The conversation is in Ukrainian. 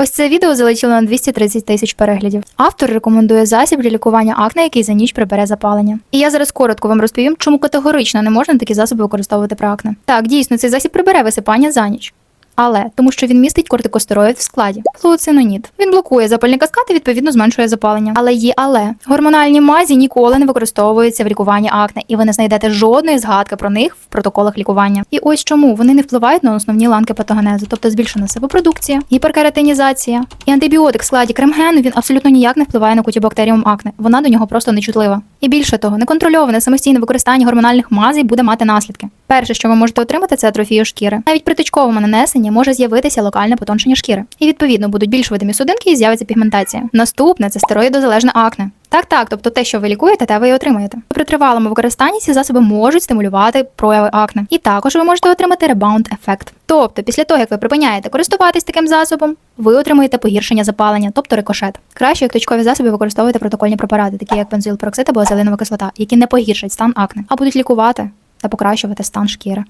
Ось це відео залетіло на 230 тисяч переглядів. Автор рекомендує засіб для лікування акне, який за ніч прибере запалення. І я зараз коротко вам розповім, чому категорично не можна такі засоби використовувати при акне. Так, дійсно, цей засіб прибере висипання за ніч. Але тому, що він містить кортикостероїд в складі флуоцинонід. Він блокує запальний каскад і відповідно зменшує запалення. Але є але гормональні мазі ніколи не використовуються в лікуванні акне, і ви не знайдете жодної згадки про них в протоколах лікування. І ось чому вони не впливають на основні ланки патогенезу, тобто збільшена себопродукція, гіперкератинізація і антибіотик в складі кремгену він абсолютно ніяк не впливає на кутібактеріум акне. Вона до нього просто не чутлива. І більше того, неконтрольоване самостійне використання гормональних мазей буде мати наслідки. Перше, що ви можете отримати, це атрофію шкіри. Навіть при точковому нанесенні може з'явитися локальне потоншення шкіри. І відповідно будуть більш видимі судинки і з'явиться пігментація. Наступне це стероїдозалежне акне. Так, так, тобто те, що ви лікуєте, те ви і отримаєте. При тривалому використанні ці засоби можуть стимулювати прояви акне. І також ви можете отримати ребаунд ефект. Тобто, після того, як ви припиняєте користуватись таким засобом, ви отримуєте погіршення запалення, тобто рикошет. Краще як точкові засоби використовуйте протокольні препарати, такі як бензоїлпероксид або азелинова кислота, які не погіршать стан акне, а будуть лікувати та покращувати стан шкіри.